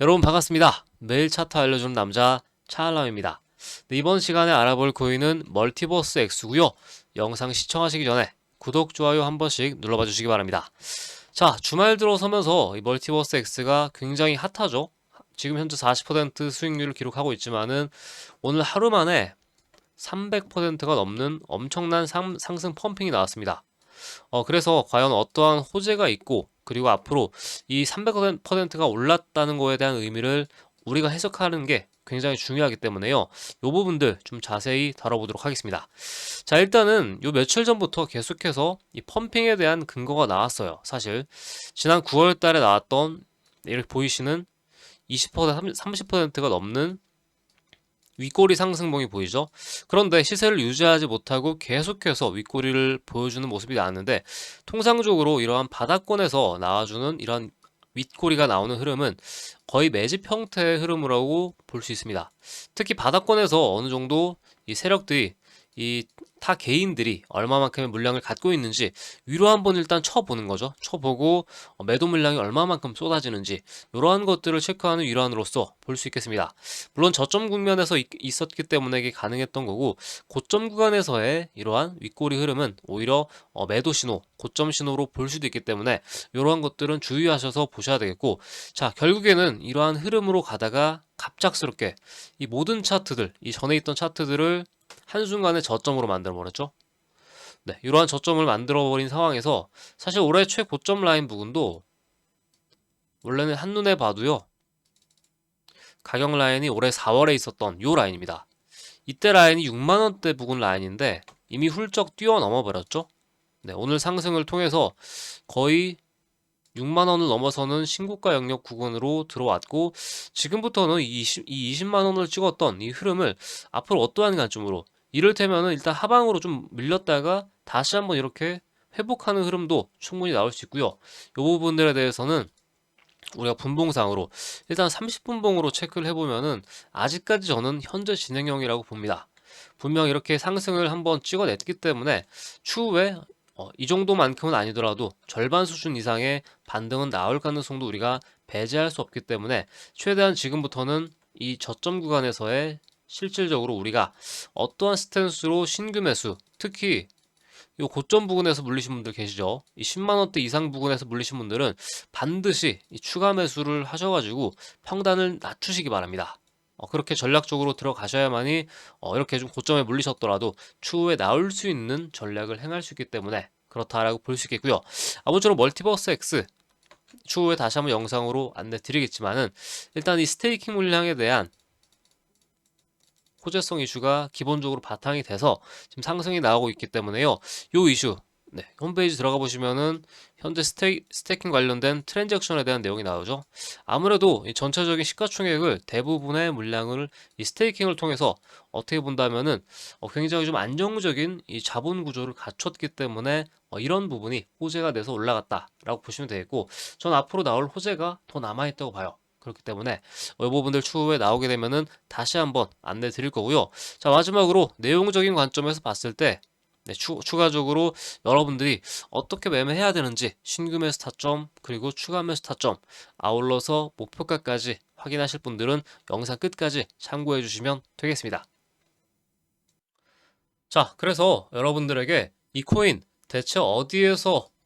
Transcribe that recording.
여러분 반갑습니다. 매일 차트 알려주는 남자 차알람입니다. 네, 이번 시간에 알아볼 코인은 멀티버스 X고요. 영상 시청하시기 전에 구독, 좋아요 한 번씩 눌러봐 주시기 바랍니다. 자, 주말 들어서면서 이 멀티버스 X가 굉장히 핫하죠. 지금 현재 40% 수익률을 기록하고 있지만은 오늘 하루 만에 300%가 넘는 엄청난 상, 상승 펌핑이 나왔습니다. 어, 그래서 과연 어떠한 호재가 있고 그리고 앞으로 이 300%가 올랐다는 거에 대한 의미를 우리가 해석하는 게 굉장히 중요하기 때문에요. 이 부분들 좀 자세히 다뤄보도록 하겠습니다. 자, 일단은 요 며칠 전부터 계속해서 이 펌핑에 대한 근거가 나왔어요. 사실 지난 9월 달에 나왔던 이렇게 보이시는 20% 30%가 넘는 윗꼬리 상승봉이 보이죠? 그런데 시세를 유지하지 못하고 계속해서 윗꼬리를 보여주는 모습이 나왔는데 통상적으로 이러한 바닥권에서 나와주는 이런 윗꼬리가 나오는 흐름은 거의 매집 형태의 흐름이라고 볼 수 있습니다. 특히 바닥권에서 어느 정도 이 세력들이 이 타 개인들이 얼마만큼의 물량을 갖고 있는지 위로 한번 일단 쳐보는 거죠. 쳐보고 어, 매도 물량이 얼마만큼 쏟아지는지 이러한 것들을 체크하는 일환으로서 볼 수 있겠습니다. 물론 저점 국면에서 있, 있었기 때문에 이게 가능했던 거고 고점 구간에서의 이러한 윗꼬리 흐름은 오히려 어, 매도 신호, 고점 신호로 볼 수도 있기 때문에 이러한 것들은 주의하셔서 보셔야 되겠고 자 결국에는 이러한 흐름으로 가다가 갑작스럽게 이 모든 차트들, 이 전에 있던 차트들을 한순간에 저점으로 만들어 버렸죠. 네, 이러한 저점을 만들어 버린 상황에서 사실 올해 최고점 라인 부분도 원래는 한눈에 봐도요. 가격 라인이 올해 4월에 있었던 요 라인입니다. 이때 라인이 6만 원대 부근 라인인데 이미 훌쩍 뛰어넘어 버렸죠. 네, 오늘 상승을 통해서 거의 6만 원을 넘어서는 신고가 영역 구간으로 들어왔고 지금부터는 이 20, 이 20만 원을 찍었던 이 흐름을 앞으로 어떠한 관점으로 이를테면은 일단 하방으로 좀 밀렸다가 다시 한번 이렇게 회복하는 흐름도 충분히 나올 수 있고요. 이 부분들에 대해서는 우리가 분봉상으로 일단 30분봉으로 체크를 해보면은 아직까지 저는 현재 진행형이라고 봅니다. 분명 이렇게 상승을 한번 찍어냈기 때문에 추후에 어, 이 정도만큼은 아니더라도 절반 수준 이상의 반등은 나올 가능성도 우리가 배제할 수 없기 때문에 최대한 지금부터는 이 저점 구간에서의 실질적으로 우리가 어떠한 스탠스로 신규 매수, 특히 이 고점 부근에서 물리신 분들 계시죠? 이 10만 원대 이상 부근에서 물리신 분들은 반드시 이 추가 매수를 하셔가지고 평단을 낮추시기 바랍니다. 어, 그렇게 전략적으로 들어가셔야만이 어, 이렇게 좀 고점에 물리셨더라도 추후에 나올 수 있는 전략을 행할 수 있기 때문에 그렇다라고 볼 수 있겠고요. 아무쪼록 멀티버스 X 추후에 다시 한번 영상으로 안내 드리겠지만은 일단 이 스테이킹 물량에 대한 호재성 이슈가 기본적으로 바탕이 돼서 지금 상승이 나오고 있기 때문에요. 요 이슈 네, 홈페이지 들어가 보시면은 현재 스테, 스테이킹 관련된 트랜잭션에 대한 내용이 나오죠. 아무래도 이 전체적인 시가총액을 대부분의 물량을 이 스테이킹을 통해서 어떻게 본다면은 어, 굉장히 좀 안정적인 이 자본 구조를 갖췄기 때문에 어, 이런 부분이 호재가 돼서 올라갔다라고 보시면 되겠고, 전 앞으로 나올 호재가 더 남아 있다고 봐요. 그렇기 때문에 이 부분들 추후에 나오게 되면은 다시 한번 안내 드릴 거고요. 자 마지막으로 내용적인 관점에서 봤을 때 네, 추, 추가적으로 여러분들이 어떻게 매매해야 되는지 신규 매수 타점 그리고 추가 매수 타점 아울러서 목표가까지 확인하실 분들은 영상 끝까지 참고해 주시면 되겠습니다. 자, 그래서 여러분들에게 이 코인 대체 어디에서